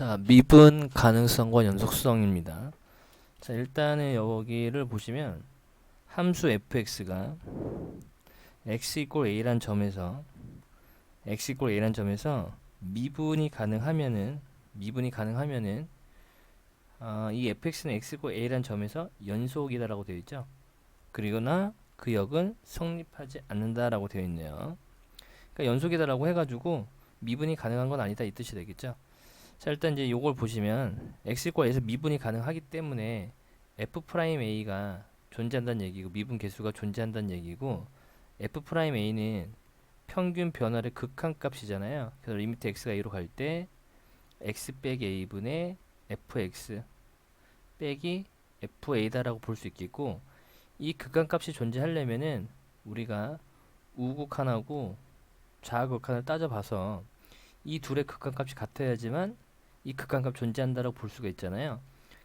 자, 미분 가능성과 연속성입니다. 자, 일단은 여기를 보시면 함수 fx가 x a란 점에서 x a란 점에서 미분이 가능하면은 미분이 가능하면은 아, 이 fx는 x a란 점에서 연속이다라고 되어 있죠. 그리거나 그 역은 성립하지 않는다라고 되어 있네요. 그러니까 연속이다라고 해가지고 미분이 가능한 건 아니다 이 뜻이 되겠죠. 자 일단 이제 요걸 보시면 x과 에서 미분이 가능하기 때문에 f 프라임 a가 존재한다는 얘기고 미분 개수가 존재한다는 얘기고 f 프라임 a는 평균 변화의 극한값이잖아요. 그래서 리미트 x가 a로 갈 때 x 빼기 a분의 fx 빼기 fa다라고 볼 수 있겠고 이 극한값이 존재하려면은 우리가 우극한하고 좌극한을 따져봐서 이 둘의 극한값이 같아야지만 이 극한값 존재한다라고 볼 수가 있잖아요.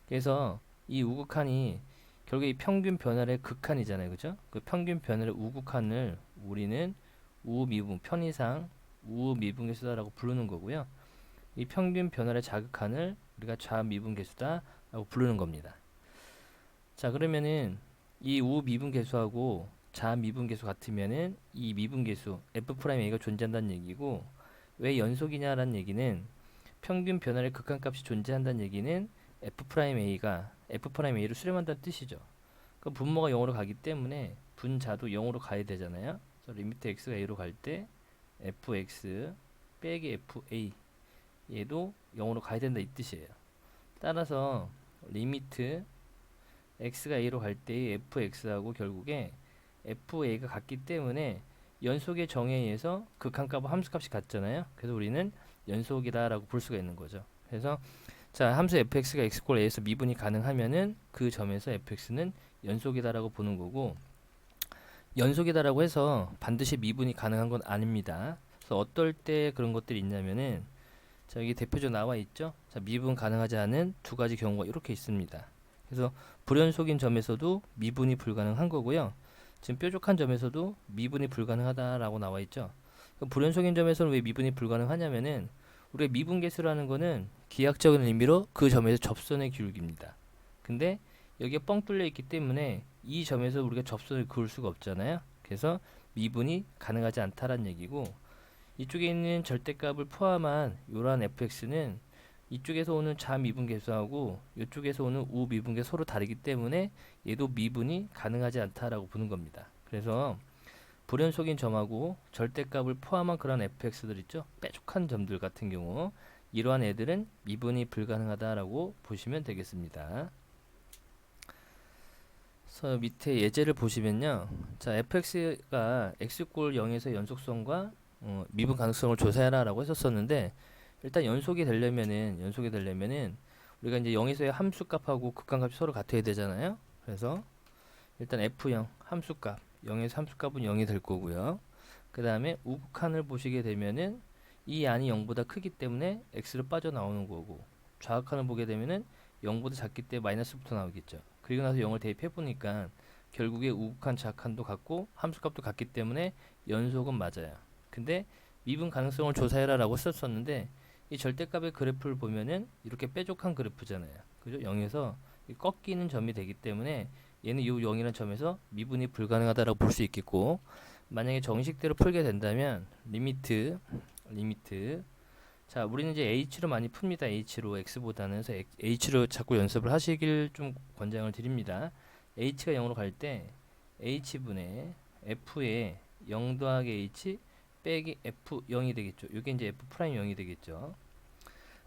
그래서 이 우극한이 결국 이 평균 변화의 극한이잖아요. 그죠? 그 평균 변화의 우극한을 우리는 우미분 편의상 우미분 계수다라고 부르는 거고요. 이 평균 변화의 자극한을 우리가 좌미분 계수다라고 부르는 겁니다. 자, 그러면은 이 우미분 계수하고 좌미분 계수 같으면은 이 미분 계수 f'(a가 존재한다는 얘기고 왜 연속이냐라는 얘기는 평균 변화의 극한값이 존재한다는 얘기는 f'a가 f'a를 수렴한다는 뜻이죠. 그 분모가 0으로 가기 때문에 분자도 0으로 가야 되잖아요. 그래서 리미트 x가 a로 갈 때 fx 빼기 fa 얘도 0으로 가야 된다 이 뜻이에요. 따라서 리미트 x가 a로 갈때 fx하고 결국에 fa가 같기 때문에 연속의 정의에 의해서 극한값과 함수값이 같잖아요. 그래서 우리는 연속이다라고 볼 수가 있는 거죠. 그래서 자 함수 fx가 x꼴 a에서 미분이 가능하면은 그 점에서 fx는 연속이다라고 보는 거고 연속이다라고 해서 반드시 미분이 가능한 건 아닙니다. 그래서 어떨 때 그런 것들이 있냐면은 자 여기 대표적 나와 있죠. 자 미분 가능하지 않은 두 가지 경우가 이렇게 있습니다. 그래서 불연속인 점에서도 미분이 불가능한 거고요. 지금 뾰족한 점에서도 미분이 불가능하다라고 나와 있죠. 그 불연속인 점에서는 왜 미분이 불가능하냐면은 우리가 미분 계수라는 거는 기하학적인 의미로 그 점에서 접선의 기울기입니다. 근데 여기에 뻥 뚫려 있기 때문에 이 점에서 우리가 접선을 그을 수가 없잖아요. 그래서 미분이 가능하지 않다라는 얘기고 이쪽에 있는 절대값을 포함한 이러한 fx는 이쪽에서 오는 좌미분 계수하고 이쪽에서 오는 우미분 계수 서로 다르기 때문에 얘도 미분이 가능하지 않다라고 보는 겁니다. 그래서 불연속인 점하고 절대값을 포함한 그런 fx들 있죠. 빼족한 점들 같은 경우 이러한 애들은 미분이 불가능하다라고 보시면 되겠습니다. 그래서 밑에 예제를 보시면요. 자, fx가 x꼴 0에서 연속성과 어, 미분 가능성을 조사해라라고 했었었는데 일단 연속이 되려면은 연속이 되려면은 우리가 이제 0에서의 함수값하고 극한값이 서로 같아야 되잖아요. 그래서 일단 f0 함수값 0에서 함수값은 0이 될 거고요. 그 다음에 우극한을 보시게 되면은 이 안이 0보다 크기 때문에 x로 빠져나오는 거고 좌극한을 보게 되면은 0보다 작기 때문에 마이너스부터 나오겠죠. 그리고 나서 0을 대입해 보니까 결국에 우극한 좌극한도 같고 함수값도 같기 때문에 연속은 맞아요. 근데 미분 가능성을 조사해라 라고 썼었는데 이 절대값의 그래프를 보면은 이렇게 뾰족한 그래프잖아요. 그죠? 0에서 꺾이는 점이 되기 때문에 얘는 이 0이라는 점에서 미분이 불가능하다라고 볼 수 있겠고 만약에 정식대로 풀게 된다면 리미트 리미트. 자 우리는 이제 h로 많이 풉니다. H로 x보다는. 그래서 h로 자꾸 연습을 하시길 좀 권장을 드립니다. H가 0으로 갈 때 h분의 f에 0 더하기 h 빼기 f0이 되겠죠. 이게 이제 f 프라임 0이 되겠죠.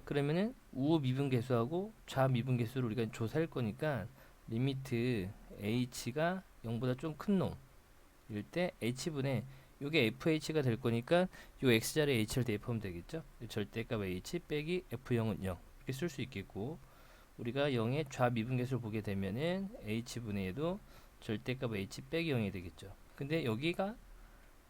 그러면은 우호 미분 계수하고 좌 미분 계수를 우리가 조사할 거니까 리미트 h가 0보다 좀 큰 놈일 때 h분의 요게 fh가 될 거니까 요 x자리에 h를 대입하면 되겠죠. 절대값 h 빼기 f0은 0 이렇게 쓸 수 있겠고 우리가 0의 좌미분계수를 보게 되면은 h분의 에도 절대값 h 빼기 0이 되겠죠. 근데 여기가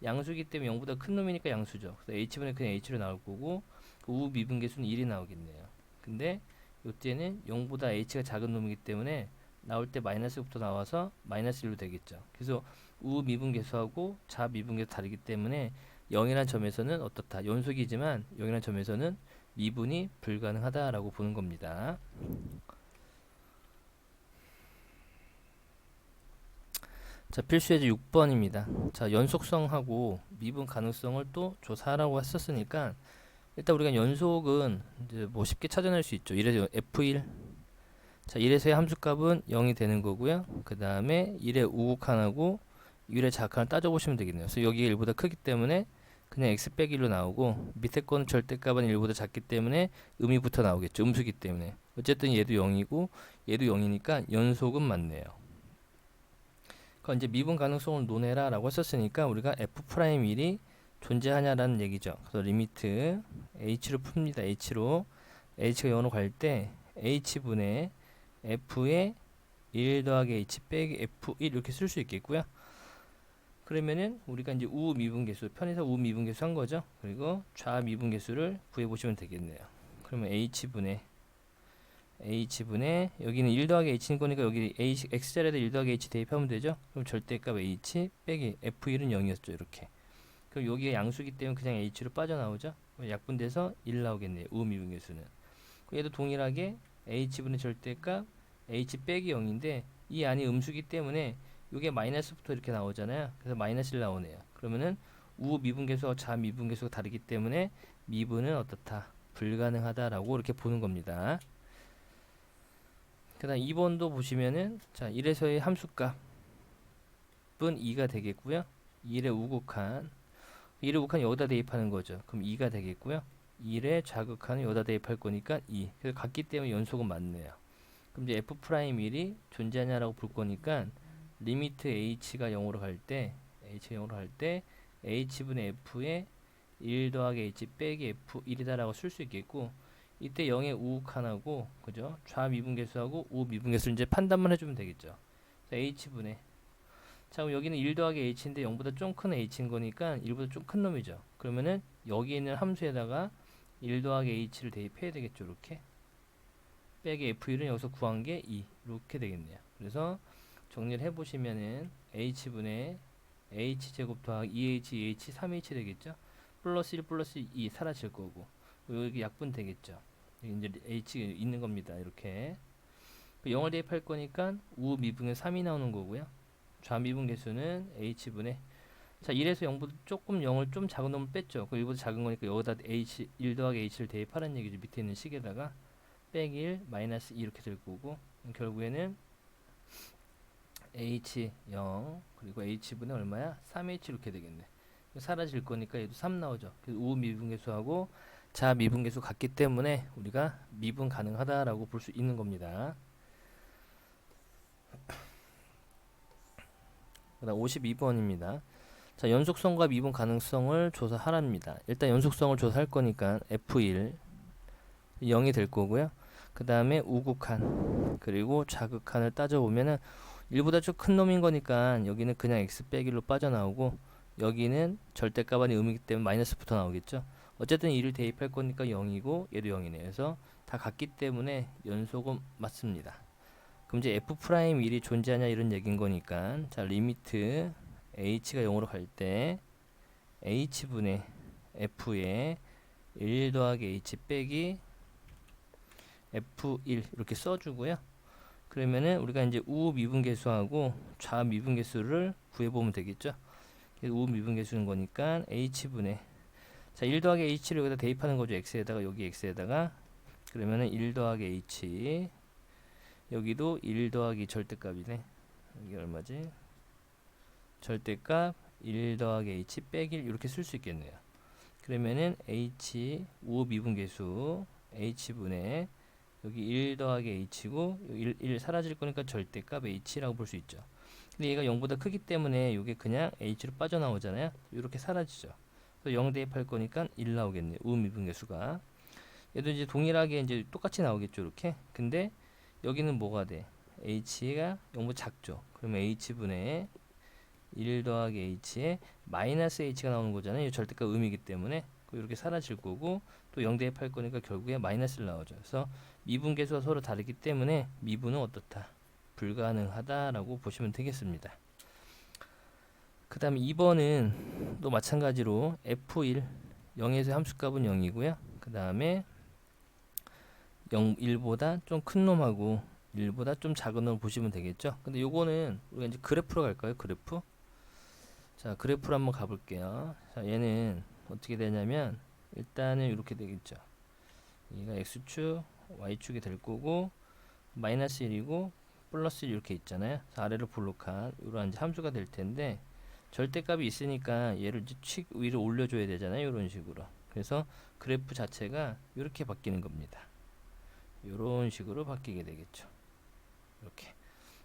양수기 때문에 0보다 큰 놈이니까 양수죠. 그래서 h분의 그냥 h로 나올 거고 그 우미분계수는 1이 나오겠네요. 근데 이때는 0보다 h가 작은 놈이기 때문에 나올 때 마이너스부터 나와서 마이너스 1로 되겠죠. 그래서 우 미분계수하고 좌미분계수 다르기 때문에 0이란 점에서는 어떻다. 연속이지만 0이란 점에서는 미분이 불가능하다라고 보는 겁니다. 자, 필수 예제 6번입니다. 자, 연속성하고 미분 가능성을 또 조사하라고 했었으니까 일단 우리가 연속은 이제 뭐 쉽게 찾아낼 수 있죠. 이래서 F1 자, 1에서의 함수값은 0이 되는 거고요. 그 다음에 1의 우극한하고 1의 자극한을 따져보시면 되겠네요. 그래서 여기가 1보다 크기 때문에 그냥 x 빼기 1로 나오고 밑에 거는 절대값은 1보다 작기 때문에 음이 붙어 나오겠죠. 음수기 때문에. 어쨌든 얘도 0이고 얘도 0이니까 연속은 맞네요. 그럼 이제 미분 가능성을 논해라 라고 했었으니까 우리가 f'1이 존재하냐라는 얘기죠. 그래서 리미트 h로 풉니다. h로 h가 0으로 갈 때 h분의 f의 1 더하기 h 빼기 f1 이렇게 쓸 수 있겠고요. 그러면은 우리가 이제 우 미분계수 편에서 우 미분계수 한 거죠. 그리고 좌 미분계수를 구해 보시면 되겠네요. 그러면 h분의 h분의 여기는 1 더하기 h인 거니까 여기 h x자리에다 1 더하기 h 대입하면 되죠. 그럼 절대값 h 빼기 f1은 0이었죠. 이렇게. 그럼 여기가 양수기 때문에 그냥 h로 빠져나오죠. 약분돼서 1 나오겠네요. 우 미분계수는. 얘도 동일하게 h분의 절대값 h 빼기 0인데 이 안이 음수기 때문에 이게 마이너스부터 이렇게 나오잖아요. 그래서 마이너스 1 나오네요. 그러면은 우 미분계수와 좌 미분계수가 다르기 때문에 미분은 어떻다? 불가능하다라고 이렇게 보는 겁니다. 그 다음 2번도 보시면은 자 1에서의 함수값은 2가 되겠고요. 1의 우극한 1의 우극한 여기다 대입하는 거죠. 그럼 2가 되겠고요. 1의 자극한은 여기다 대입할 거니까 2. 그래서 같기 때문에 연속은 맞네요. 그럼 이제 f'1이 존재하냐라고 볼 거니까 리미트 h가 0으로 갈 때 h가 0으로 갈 때 h분의 f에 1 더하기 h 빼기 f1이다라고 쓸 수 있겠고 이때 0의 우극한하고 그죠? 좌 미분계수하고 우 미분계수를 이제 판단만 해주면 되겠죠. h분의 자 그럼 여기는 1 더하기 h인데 0보다 좀 큰 h인 거니까 1보다 좀 큰 놈이죠. 그러면은 여기 있는 함수에다가 1 더하기 h를 대입해야 되겠죠. 이렇게 빼기 f1은 여기서 구한 게 2 이렇게 되겠네요. 그래서 정리를 해보시면은 h분의 h제곱 더하기 2h, 2h, 3h 되겠죠? 플러스 1 플러스 2 사라질 거고 여기 약분 되겠죠? 이제 h 있는 겁니다. 이렇게 0을 대입할 거니까 우 미분의 3이 나오는 거고요. 좌 미분 계수는 h분의 자 1에서 0보다 조금 0을 좀 작은 놈을 뺐죠. 그 1보다 작은 거니까 여기다 h 1 더하기 h를 대입하라는 얘기죠. 밑에 있는 식에다가 빼기 1 마이너스 2 이렇게 될 거고 결국에는 h 0 그리고 h분의 얼마야? 3h 이렇게 되겠네. 사라질 거니까 얘도 3 나오죠. 그래서 우 미분계수하고 자 미분계수 같기 때문에 우리가 미분 가능하다라고 볼 수 있는 겁니다. 그다음 52번입니다. 자, 연속성과 미분 가능성을 조사하랍니다. 일단 연속성을 조사할 거니까 F1 0이 될 거고요. 그 다음에 우극한 그리고 자극한을 따져보면은 1보다 좀 큰 놈인 거니까 여기는 그냥 x 빼기로 빠져나오고 여기는 절대값안이 음이기 때문에 마이너스부터 나오겠죠. 어쨌든 2를 대입할 거니까 0이고 얘도 0이네요. 그래서 다 같기 때문에 연속은 맞습니다. 그럼 이제 f'1이 존재하냐 이런 얘기인 거니까 자 리미트 h가 0으로 갈 때 h분의 f에 1 더하기 h 빼기 f1 이렇게 써주고요. 그러면은 우리가 이제 우 미분계수하고 좌 미분계수를 구해보면 되겠죠. 우 미분계수는 거니까 h분의 자, 1 더하기 h를 여기다 대입하는 거죠. x에다가 여기 x에다가 그러면은 1 더하기 h 여기도 1 더하기 절대값이네. 이게 얼마지? 절대값 1 더하기 h 빼기 1 이렇게 쓸 수 있겠네요. 그러면은 h 우 미분계수 h분의 여기 1 더하기 h고 1, 1 사라질 거니까 절대값 h라고 볼 수 있죠. 근데 얘가 0보다 크기 때문에 이게 그냥 h로 빠져나오잖아요. 이렇게 사라지죠. 그래서 0 대입할 거니까 1 나오겠네요. 우 미분계수가. 얘도 이제 동일하게 이제 똑같이 나오겠죠. 이렇게. 근데 여기는 뭐가 돼? h가 0보다 작죠. 그러면 h분의 1 더하기 h에 마이너스 h가 나오는 거잖아요. 절대값 음이기 때문에 이렇게 사라질 거고 또 0 대입 할 거니까 결국에 마이너스를 나오죠. 그래서 미분 계수가 서로 다르기 때문에 미분은 어떻다? 불가능하다라고 보시면 되겠습니다. 그 다음에 2번은 또 마찬가지로 f1 0에서 함수값은 0이고요. 그 다음에 0 1보다 좀 큰 놈하고 1보다 좀 작은 놈을 보시면 되겠죠. 근데 요거는 우리가 이제 그래프로 갈까요? 그래프. 자, 그래프로 한번 가 볼게요. 자, 얘는 어떻게 되냐면 일단은 이렇게 되겠죠. 얘가 x축, y축이 될 거고 마이너스 1이고 플러스 1 이렇게 있잖아요. 아래로 볼록한 이러한 함수가 될 텐데 절대값이 있으니까 얘를 이제 칙 위로 올려줘야 되잖아요. 이런 식으로. 그래서 그래프 자체가 이렇게 바뀌는 겁니다. 이런 식으로 바뀌게 되겠죠. 이렇게.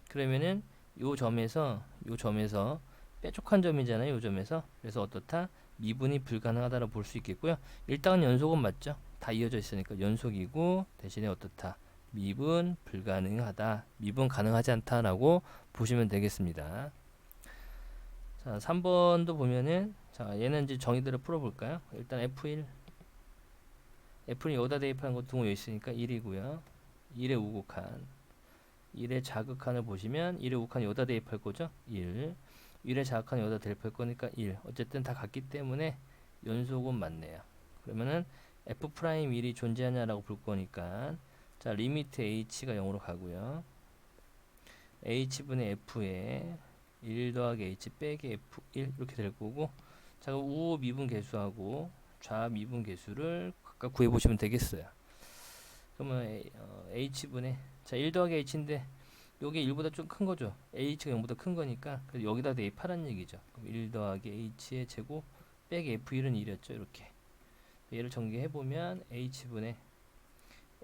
그러면은 요 점에서 요 점에서 뾰족한 점이잖아요. 요 점에서. 그래서 어떻다? 미분이 불가능하다고 볼 수 있겠고요. 일단은 연속은 맞죠. 다 이어져 있으니까 연속이고 대신에 어떻다? 미분 불가능하다. 미분 가능하지 않다라고 보시면 되겠습니다. 자, 3번도 보면은 자, 얘는 이제 정의대로 풀어 볼까요? 일단 F1 F는 여기다 대입하는 것도 동호에 있으니까 1이고요. 1의 우극한 1의 자극한을 보시면 1의 우극한 여기다 대입할 거죠? 1 1의 자극한 여기다 대입할 거니까 1 어쨌든 다 같기 때문에 연속은 맞네요. 그러면은 F'1이 존재하냐라고 볼 거니까 자 리미트 h가 0으로 가고요. h분의 f에 1 더하기 h 빼기 f1 이렇게 될 거고 자 그럼 우 미분 계수하고 좌 미분 계수를 각각 구해 보시면 되겠어요. 그러면 어, h분의 자1 더하기 h인데 요게 1보다 좀 큰 거죠. h가 0보다 큰 거니까 그래서 여기다 대입하라는 얘기죠. 그럼 1 더하기 h의 제곱 빼기 f1은 1이었죠. 이렇게 얘를 전개해 보면 h분의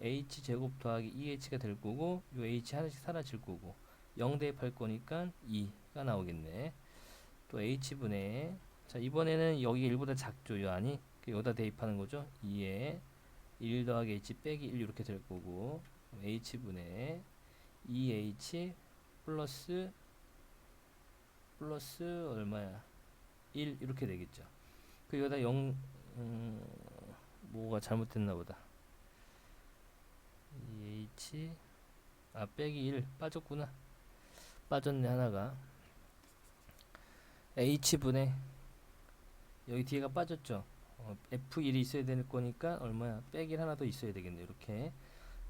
h 제곱 더하기 2h가 될 거고 요 h 하나씩 사라질 거고 0 대입할 거니까 2가 나오겠네. 또 h분의 자 이번에는 여기 1보다 작죠. 요 안이 그 여기다 대입하는 거죠. 2에 1 더하기 h 빼기 1 이렇게 될 거고 h분의 2h 플러스 플러스 얼마야? 1 이렇게 되겠죠. 그 여기다 0 음, 뭐가 잘못됐나 보다. 2h 아 빼기 1 빠졌구나. 빠졌네 하나가. h분의 여기 뒤에가 빠졌죠. 어, f1이 있어야 될 거니까 얼마야? 빼기 1 하나 더 있어야 되겠네. 이렇게.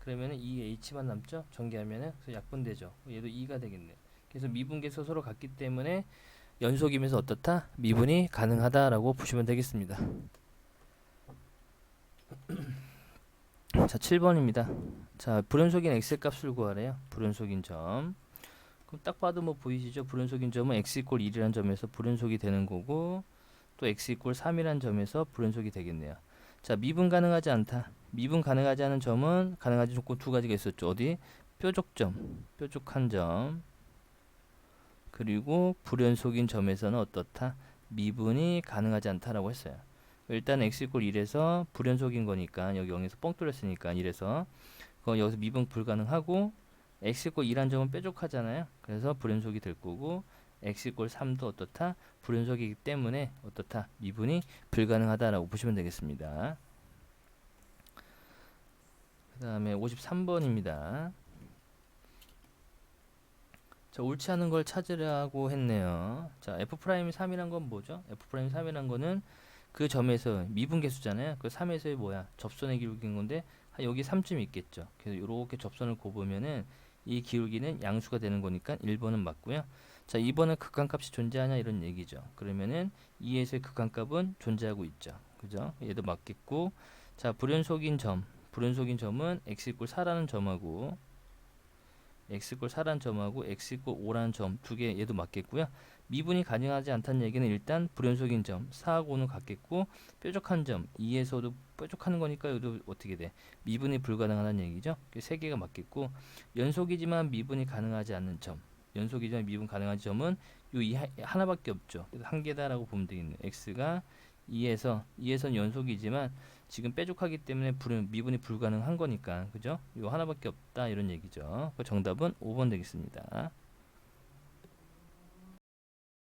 그러면은 2h만 남죠? 전개하면은 그래서 약분되죠. 얘도 2가 되겠네. 그래서 미분계수 서로 같기 때문에 연속이면서 어떻다? 미분이 가능하다라고 보시면 되겠습니다. 자, 7번입니다. 자, 불연속인 x 값을 구하래요. 불연속인 점. 그럼 딱 봐도 뭐 보이시죠? 불연속인 점은 x 이꼴 1이라는 점에서 불연속이 되는 거고 또 x 이꼴 3이라는 점에서 불연속이 되겠네요. 자, 미분 가능하지 않다. 미분 가능하지 않은 점은 가능하지 조건 두 가지가 있었죠. 어디? 뾰족점, 뾰족한 점. 그리고 불연속인 점에서는 어떻다? 미분이 가능하지 않다라고 했어요. 일단 x 이꼴 1에서 불연속인 거니까 여기 0에서 뻥 뚫렸으니까 1에서 그거 여기서 미분 불가능하고 x 이꼴 2란 점은 뾰족하잖아요. 그래서 불연속이 될 거고 x 이꼴 3도 어떻다? 불연속이기 때문에 어떻다? 미분이 불가능하다라고 보시면 되겠습니다. 그 다음에 53번입니다. 자, 옳지 않은 걸 찾으라고 했네요. 자, f'이 3이란 건 뭐죠? f'이 3이란 거는 그 점에서 미분계수잖아요. 그 3에서의 뭐야? 접선의 기울기인 건데 여기 3쯤 있겠죠. 그래서 이렇게 접선을 곱으면은 이 기울기는 양수가 되는 거니까 1번은 맞고요. 자, 2번은 극한값이 존재하냐 이런 얘기죠. 그러면은 2에서의 극한값은 존재하고 있죠. 그죠? 얘도 맞겠고 자, 불연속인 점. 불연속인 점은 x 이꼴 4라는 점하고 x 이꼴 4라는 점하고 x 이꼴 5라는 점 두 개 얘도 맞겠고요. 미분이 가능하지 않다는 얘기는 일단 불연속인 점 4하고는 같겠고 뾰족한 점 2에서도 뾰족한 거니까 여기도 어떻게 돼? 미분이 불가능하다는 얘기죠. 세 개가 맞겠고 연속이지만 미분이 가능하지 않는 점 연속이지만 미분 가능한 점은 이 하나밖에 없죠. 한 개다라고 보면 되겠네요. x가 2에서 2에선 연속이지만 지금 뾰족하기 때문에 불, 미분이 불가능한 거니까 그죠? 요 하나밖에 없다 이런 얘기죠. 그 정답은 5번 되겠습니다.